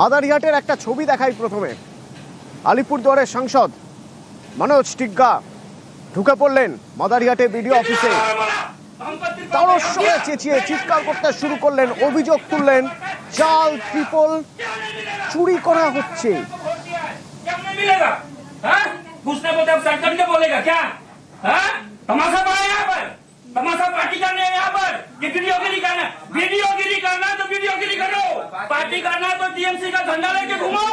আদারিহাটের একটা ছবি দেখাই প্রথমে আলিপুরদুয়ারের সাংসদ মনোজ টিগ্গা ঢুকে পড়লেন মাদারিহাটে বিডিও অফিসে তারও সঙ্গে চেঁচিয়ে চিৎকার করতে শুরু করলেন অভিযোগ তুললেন চাল ট্রিপল চুরি করা হচ্ছে क्या नहीं मिलेगा हाँ? घुसने को जब सरकार ने बोलेगा क्या हाँ? तमाशा पार्टी करना है तो टीएमसी का झंडा लेके घूमो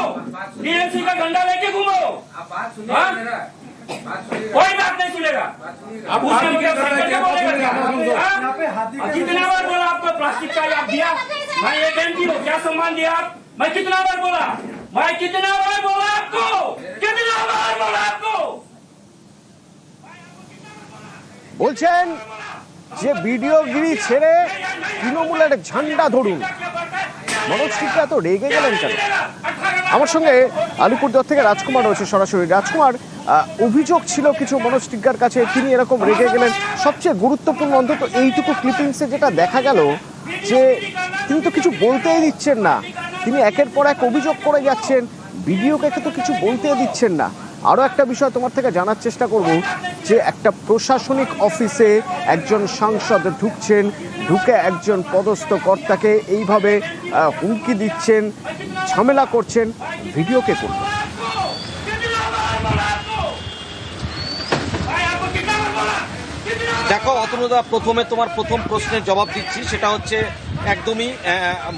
टीएमसी का झंडा लेके घूमो आप बात सुनिए हाँ? मेरा बात सुनिए कोई बात नहीं सुनेगा अब उसने मुझे सरकार ने बोलेगा क्या हाँ? कितना बार बोला आपको प्लास्टिक का याद दिया मैं एक एमपी हूँ क्या सम्मान दिया आप मैं कितना बार बोला मैं कितना बार बोला आपको कितना बार बोला आपको বলছেন যে ভিডিওগিরি ছেড়ে তৃণমূলের ঝান্ডা ধরুন মনোজ তো রেগে গেলেন কেন? আমার সঙ্গে আলিপুরদুয়ার থেকে রাজকুমার রয়েছে সরাসরি। রাজকুমার অভিযোগ ছিল কিছু মনোজ টিগ্গার কাছে, তিনি এরকম রেগে গেলেন। সবচেয়ে গুরুত্বপূর্ণ অন্তত এইটুকু ক্লিপিংসে যেটা দেখা গেল, যে তিনি তো কিছু বলতেই দিচ্ছেন না। তিনি একের পর এক অভিযোগ করে যাচ্ছেন, ভিডিওকে তো কিছু বলতে দিচ্ছেন না। আরও একটা বিষয় তোমার থেকে জানার চেষ্টা করব যে একটা প্রশাসনিক অফিসে একজন সাংসদ ঢুকছেন, ঢুকে একজন পদস্থ কর্তাকে এইভাবে হুমকি দিচ্ছেন, ঝামেলা করছেন। ভিডিওকে করবেন দেখো, অতনুদা, প্রথমে তোমার প্রথম প্রশ্নের জবাব দিচ্ছি। সেটা হচ্ছে, একদমই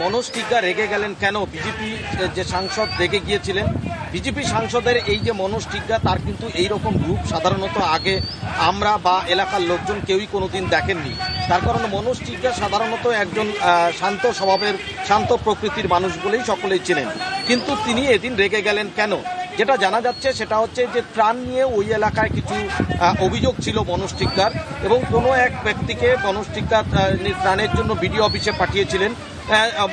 মনোজ টিকা রেগে গেলেন কেন? বিজেপি যে সাংসদ রেগে গিয়েছিলেন বিজেপি সাংসদের এই যে মনোজ টিগ্গা তার কিন্তু এই রকম রূপ সাধারণত আগে আমরা বা এলাকার লোকজন কেউই কোনোদিন দেখেননি। তার কারণ মনোজ টিগ্গা সাধারণত একজন শান্ত স্বভাবের, শান্ত প্রকৃতির মানুষ বলেই সকলেই চেনেন। কিন্তু তিনি এদিন রেগে গেলেন কেন? যেটা জানা যাচ্ছে সেটা হচ্ছে যে ত্রাণ নিয়ে ওই এলাকায় কিছু অভিযোগ ছিল মনোজ টিক্কার এবং কোনো এক ব্যক্তিকে মনোজ টিক্কার ত্রাণের জন্য বিডিও অফিসে পাঠিয়েছিলেন।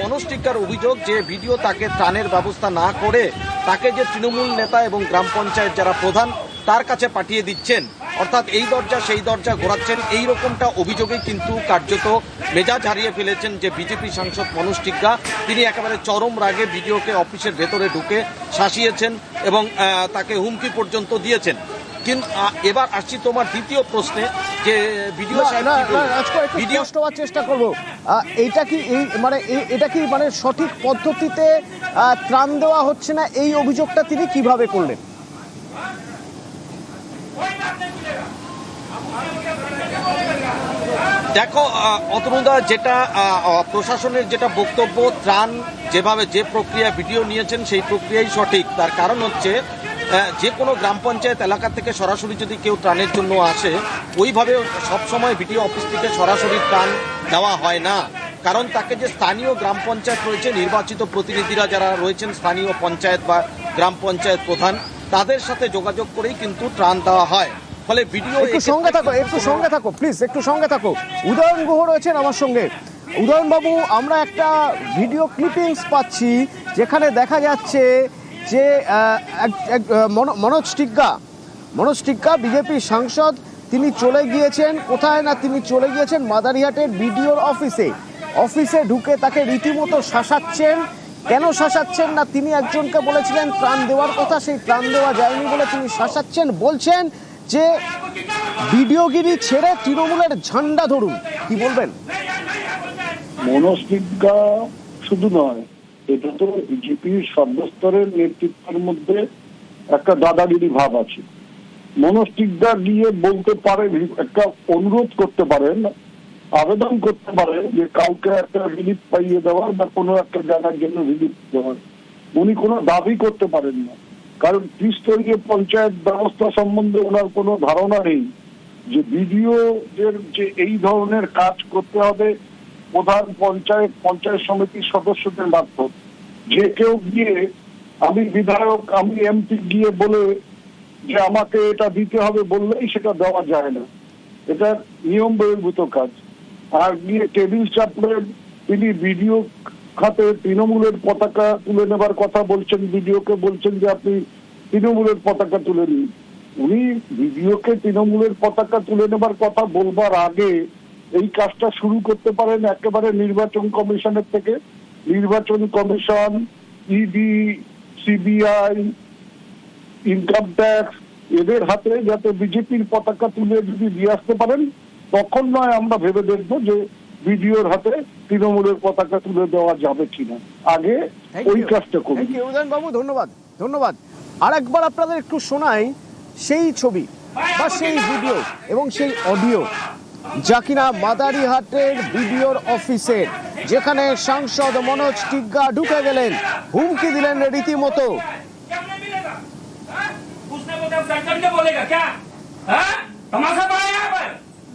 মনোজ টিক্কার অভিযোগ যে ভিডিও তাকে ত্রাণের ব্যবস্থা না করে তাকে যে তৃণমূল নেতা এবং গ্রাম পঞ্চায়েত যারা প্রধান, তার কাছে পাঠিয়ে দিচ্ছেন। অর্থাৎ এই দরজা, সেই দরজা ঘোরাচ্ছেন। এই রকমটা অভিযোগেই কিন্তু কার্যত মেজাজ হারিয়ে ফেলেছেন যে বিজেপি সাংসদ মনোজ টিগ্গা তিনি একেবারে চরম রাগে ভিডিওকে অফিসের ভেতরে ঢুকে শাসিয়েছেন এবং তাকে হুমকি পর্যন্ত দিয়েছেন। কিন্তু এবার আসছি তোমার দ্বিতীয় প্রশ্নে যে ভিডিও ভিডিও হওয়ার চেষ্টা করব। এইটা কি এই মানে এটা কি মানে সঠিক পদ্ধতিতে ত্রাণ দেওয়া হচ্ছে না? এই অভিযোগটা তিনি কীভাবে করলেন? দেখো অতনুদা যেটা প্রশাসনের যেটা বক্তব্য ত্রাণ যেভাবে যে প্রক্রিয়া ভিডিও নিয়েছেন সেই প্রক্রিয়াই সঠিক। তার কারণ হচ্ছে যে কোনো গ্রাম পঞ্চায়েত এলাকা থেকে সরাসরি যদি কেউ ত্রাণের জন্য আসে ওইভাবে সবসময় ভিডিও অফিস থেকে সরাসরি ত্রাণ দেওয়া হয় না। কারণ তাকে যে স্থানীয় গ্রাম পঞ্চায়েত রয়েছে নির্বাচিত প্রতিনিধিরা যারা রয়েছেন স্থানীয় পঞ্চায়েত বা গ্রাম পঞ্চায়েত প্রধান তাদের সাথে যোগাযোগ করেই কিন্তু ত্রাণ দেওয়া হয়। ফলে ভিডিও একটু সঙ্গে থাকো একটু সঙ্গে থাকো প্লিজ একটু সঙ্গে থাকো। উদয়ন গুহ রয়েছেন আমার সঙ্গে। উদয়ন বাবু আমরা একটা ভিডিও ক্লিপিংস পাচ্ছি যেখানে দেখা যাচ্ছে যে এক- মনো- মনোজ টিগ্গা মনোজ টিগ্গা বিজেপি সাংসদ, তিনি চলে গিয়েছেন। কোথায় না তিনি চলে গিয়েছেন? মাদারিহাটের বিডিওর অফিসে। অফিসে ঢুকে তাকে রীতিমতো শাসাচ্ছেন। কেন শাসাচ্ছেন না? তিনি একজনকে বলেছিলেন ত্রাণ দেওয়ার কথা। সেই ত্রাণ দেওয়া যায়নি বলে তিনি শাসাচ্ছেন। বলছেন যে ভিডিওগিরি ছেড়ে তৃণমূলের ঝান্ডা ধরুন। কি বলবেন? মনস্তিজ্ঞা শুধু নয় এটা তো বিজেপির সর্বস্তরের নেতৃত্বের মধ্যে একটা দাদাগিরি ভাব আছে। মনস্তিজ্ঞা গিয়ে বলতে পারেন একটা অনুরোধ করতে পারেন, আবেদন করতে পারে যে কাউকে একটা রিলিফ পাইয়ে দেওয়ার বা কোনো একটা জায়গার জন্য রিলিফ দেওয়ার। উনি কোনো দাবি করতে পারেন না। কারণ ত্রিস্তরীয় পঞ্চায়েত ব্যবস্থা সম্বন্ধে ওনার কোনো ধারণা নেই যে বিডিও যে এই ধরনের কাজ করতে হবে প্রধান পঞ্চায়েত পঞ্চায়েত সমিতির সদস্যদের মারফত যে কেউ গিয়ে আমি বিধায়ক, আমি এমপি গিয়ে বলে যে আমাকে এটা দিতে হবে বললেই সেটা দেওয়া যায় না। এটা নিয়ম বহির্ভূত কাজ। আর গিয়ে টেবিল চাপড়ে তিনি বিডিও খাতে তৃণমূলের পতাকা তুলে নেবার কথা বলছেন, বিডিওকে বলছেন যে আপনি তৃণমূলের পতাকা তুলে নিন। উনি বিডিওকে তৃণমূলের পতাকা তুলে নেবার কথা বলবার আগে এই কাজটা শুরু করতে পারেন একেবারে নির্বাচন কমিশনের থেকে। নির্বাচন কমিশন ইডি সিবিআই ইনকাম ট্যাক্স এদের হাতে যাতে বিজেপির পতাকা তুলে যদি দিয়ে আসতে পারেন তখন নয় আমরা ভেবে দেখব যে বিডিওর হাতে তৃণমূলের পতাকা তুলে দেওয়া যাবে কিনা। আগে ওই কাজটা করুন। উদয়ন বাবু ধন্যবাদ ধন্যবাদ। আর একবার আপনাদের একটু শোনাই সেই ছবি বা সেই ভিডিও এবং সেই অডিও। যা কিনা মাদারিহাটের বিডিওর অফিসের যেখানে সাংসদ মনোজ টিগ্গা ঢুকে গেলেন হুমকি দিলেন রীতিমতো क्या नहीं मिलेगा हाँ? उसने बोला सर करके बोलेगा क्या हाँ? तमाशा पड़ा यहाँ पर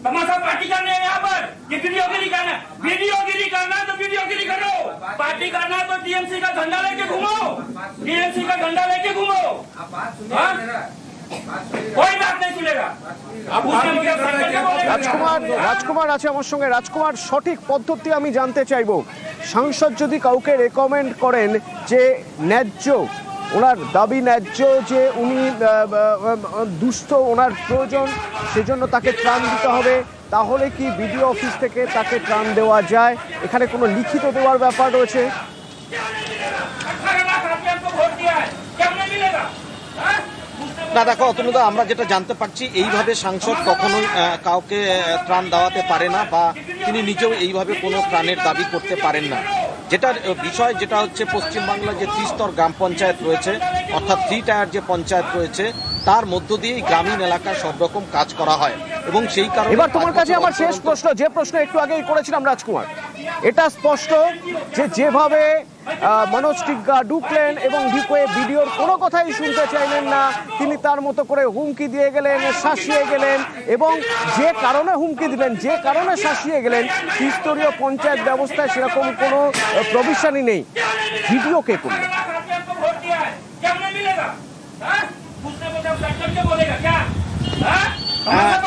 तमाशा पार्टी करने है यहाँ पर ये वीडियोगिरी करना वीडियोगिरी करना है तो वीडियोगिरी करो पार्टी करना है तो टीएमसी का झंडा लेके घूमो टीएमसी का झंडा लेके घूमो রাজকুমার রাজকুমার আছে আমার সঙ্গে। রাজকুমার সঠিক পদ্ধতি আমি জানতে চাইব। সাংসদ যদি কাউকে রেকমেন্ড করেন যে ন্যায্য ওনার দাবি ন্যায্য যে উনি দুস্থ ওনার প্রয়োজন সেজন্য তাকে ত্রাণ দিতে হবে তাহলে কি বিডিও অফিস থেকে তাকে ত্রাণ দেওয়া যায়? এখানে কোনো লিখিত দেওয়ার ব্যাপার রয়েছে? না দেখো অতনুদা আমরা যেটা জানতে পারছি এইভাবে সাংসদ কখনোই কাউকে ত্রাণ দেওয়াতে পারে না বা তিনি নিজেও এইভাবে কোনো ত্রাণের দাবি করতে পারেন না। যেটার বিষয় যেটা হচ্ছে পশ্চিমবাংলার যে ত্রিস্তর গ্রাম পঞ্চায়েত রয়েছে অর্থাৎ থ্রি টায়ার যে পঞ্চায়েত রয়েছে তার মধ্য দিয়েই গ্রামীণ এলাকায় সব রকম কাজ করা হয়। এবং সেই কারণে এবার তোমার কাছে আমার শেষ প্রশ্ন যে প্রশ্ন একটু আগেই করেছিলাম রাজকুমার। এটা স্পষ্ট যে যেভাবে মনোজ টিগ্গা ঢুকলেন এবং ঢুকে ভিডিওর কোনো কথাই শুনতে চাইলেন না। তিনি তার মতো করে হুমকি দিয়ে গেলেন, শাসিয়ে গেলেন এবং যে কারণে হুমকি দিলেন, যে কারণে শাসিয়ে গেলেন, ত্রিস্তরীয় পঞ্চায়েত ব্যবস্থায় সেরকম কোনো প্রভিশনই নেই। ভিডিও কে করলেন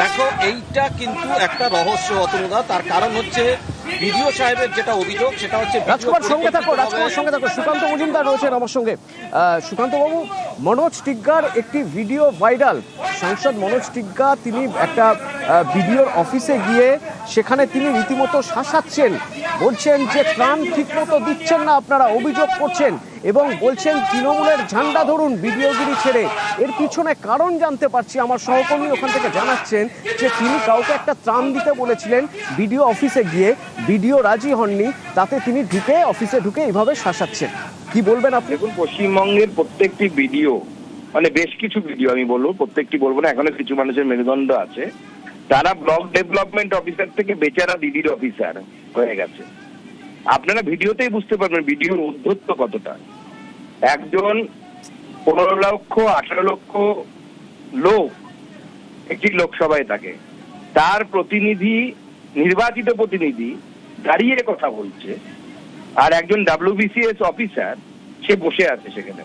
দেখো, এইটা কিন্তু একটা রহস্য অতনুদা। তার কারণ হচ্ছে বিডিও সাহেবের যেটা অভিযোগ সেটা হচ্ছে রাজকুমার সঙ্গে থাকো রাজকুমার সঙ্গে থাকো। সুকান্ত মজুমদার রয়েছেন আমার সঙ্গে। সুকান্ত বাবু মনোজ টিগ্গার একটি ভিডিও ভাইরাল। সাংসদ মনোজ টিগ্গা তিনি একটা ভিডিওর অফিসে গিয়ে সেখানে তিনি রীতিমতো শাসাচ্ছেন। বলছেন যে ত্রাণ ঠিকমতো দিচ্ছেন না আপনারা অভিযোগ করছেন। এবং বলছেন তৃণমূলের ঝান্ডা ধরুন ভিডিওগিরি ছেড়ে। এর পিছনে কারণ জানতে পারছি আমার সহকর্মী ওখান থেকে জানাচ্ছেন যে তিনি কাউকে একটা ত্রাণ দিতে বলেছিলেন বিডিও অফিসে গিয়ে। বিডিও রাজি হননি, তাতে তিনি ঢুকে অফিসে ঢুকে এইভাবে শাসাচ্ছেন। কি বলবেন আপনি? দেখুন, পশ্চিমবঙ্গের প্রত্যেকটি ভিডিও মানে বেশ কিছু ভিডিও আমি বলব, প্রত্যেকটি বলব না, এখনও কিছু মানুষের মেরুদণ্ড আছে। তারা ব্লক ডেভেলপমেন্ট অফিসার থেকে বেচারা দিদির অফিসার হয়ে গেছে। আপনারা ভিডিওতেই বুঝতে পারবেন ভিডিওর উদ্ধত্ত কতটা। একজন পনেরো লক্ষ, আঠারো লক্ষ লোক একটি লোকসভায় থাকে। তার প্রতিনিধি, নির্বাচিত প্রতিনিধি দাঁড়িয়ে কথা বলছে আর একজন ডাব্লিউবিসিএস অফিসার সে বসে আছে সেখানে।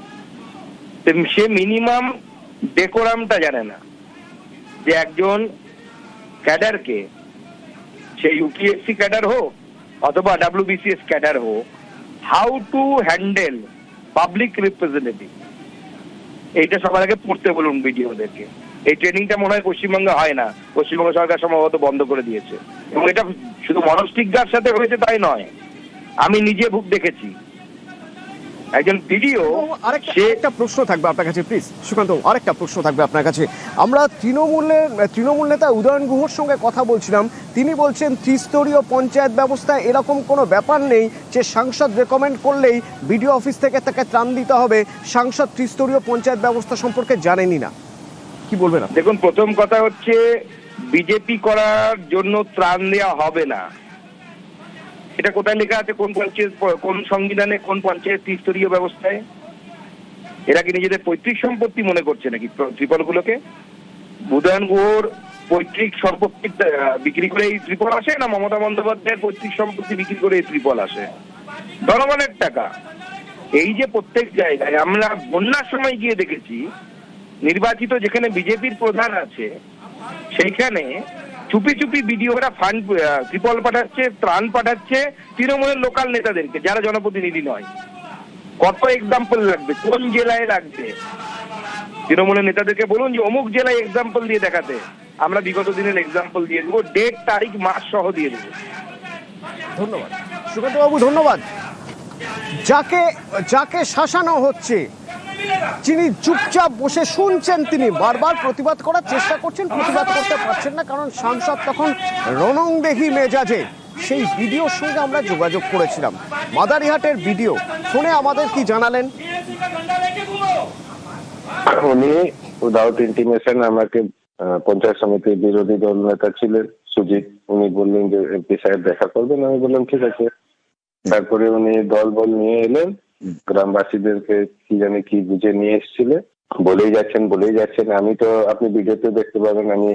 সে মিনিমাম ডেকোরামটা জানে না যে একজন ক্যাডারকে সে ইউপিএসসি ক্যাডার হোক অথবা ডাব্লিউবিসিএস ক্যাডার হোক how to handle public representative এইটা সবার আগে পড়তে বলুন বিডিওদেরকে। এই ট্রেনিংটা মনে হয় পশ্চিমবঙ্গে হয় না। পশ্চিমবঙ্গ সরকার সম্ভবত বন্ধ করে দিয়েছে। এবং এটা শুধু মনস্টিকদার সাথে হয়েছে তাই নয়। আমি নিজে ভুগ দেখেছি। একজন আরেকটা সে আরেকটা প্রশ্ন থাকবে আপনার কাছে প্লিজ সুকান্ত আরেকটা প্রশ্ন থাকবে আপনার কাছে। আমরা তৃণমূলের তৃণমূল নেতা উদয়ন গুহর সঙ্গে কথা বলছিলাম। তিনি বলছেন ত্রিস্তরীয় পঞ্চায়েত ব্যবস্থায় এরকম কোনো ব্যাপার নেই যে সাংসদ রেকমেন্ড করলেই বিডিও অফিস থেকে তাকে ত্রাণ দিতে হবে। সাংসদ ত্রিস্তরীয় পঞ্চায়েত ব্যবস্থা সম্পর্কে জানেনই না। কি বলবেন দেখুন প্রথম কথা হচ্ছে বিজেপি করার জন্য ত্রাণ দেওয়া হবে না। এটা কোথায় লেখা আছে? কোন পঞ্চায়েত, কোন সংবিধানে কোন পঞ্চায়েত ত্রিস্তরীয় ব্যবস্থায়? এরা কি নিজেদের পৈতৃক সম্পত্তি মনে করছে নাকি ত্রিপল গুলোকে উদয়ন গুহর পৈতৃক সম্পত্তি বিক্রি করে এই ত্রিপল আসে না মমতা বন্দ্যোপাধ্যায়ের পৈতৃক সম্পত্তি বিক্রি করে এই ত্রিপল আসে? জনগণের টাকা। এই যে প্রত্যেক জায়গায় আমরা বন্যার সময় গিয়ে দেখেছি, নির্বাচিত যেখানে বিজেপির প্রধান আছে, সেইখানে চুপি চুপি বিডিওরা ফান্ড ত্রিপল পাঠাচ্ছে, ত্রাণ পাঠাচ্ছে তৃণমূলের লোকাল নেতাদেরকে, যারা জনপ্রতিনিধি নয়। কত এক্সাম্পল লাগবে, কোন জেলায় লাগবে? তৃণমূলের নেতাদেরকে বলুন যে, অমুক জেলায় এক্সাম্পল দিয়ে দেখাতে। আমরা বিগত দিনের এক্সাম্পল দিয়ে দেবো ডেট তারিখ, মাস সহ দিয়ে দেবো। ধন্যবাদ। সুকান্ত বাবু ধন্যবাদ। যাকে যাকে শাসানো হচ্ছে যিনি চুপচাপ বসে শুনছেন তিনি, বারবার প্রতিবাদ করার চেষ্টা করছেন, প্রতিবাদ করতে পারছেন না, কারণ সাংসদ তখন রণংদেহী মেজাজে। সেই ভিডিওর সঙ্গে আমরা যোগাযোগ করেছিলাম। মাদারিহাটের ভিডিও। ফোনে আমাদের কি জানালেন? উনি উইদাউট ইন্টিমেশন আমাকে পঞ্চায়েত সমিতির বিরোধী দল নেতা ছিলেন, সুজিত। উনি বললেন যে এমপি সাহেব দেখা করবেন। আমি বললাম, ঠিক আছে। তারপরে উনি দল বল নিয়ে এলেন। গ্রামবাসীদেরকে কি জানি কি বুঝে নিয়ে এসেছিলেন বলেই যাচ্ছেন বলেই যাচ্ছেন। আমি তো আপনি ভিডিওতে দেখতে পাবেন আমি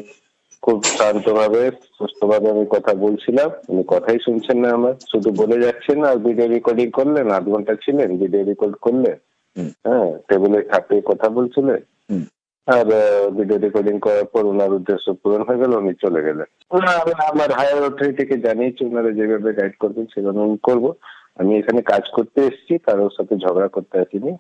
খুব শান্ত শান্তভাবে সুস্থভাবে আমি কথা বলছিলাম। উনি কথাই শুনছেন না আমার। শুধু বলে যাচ্ছেন আর ভিডিও রেকর্ডিং করলেন আধ ঘণ্টা ছিলেন ভিডিও রেকর্ড করলেন। হ্যাঁ টেবিলে থাকতে কথা বলছিলেন। আর ভিডিও রেকর্ডিং করার পর ওনার উদ্দেশ্য পূরণ হয়ে গেল উনি চলে গেলেন। না, আমি আমার হায়ার অথরিটিকে জানিয়েছি ওনারা যেভাবে গাইড করবেন সেভাবে আমি করব। আমি এখানে কাজ করতে এসেছি কারোর সাথে ঝগড়া করতে আসিনি।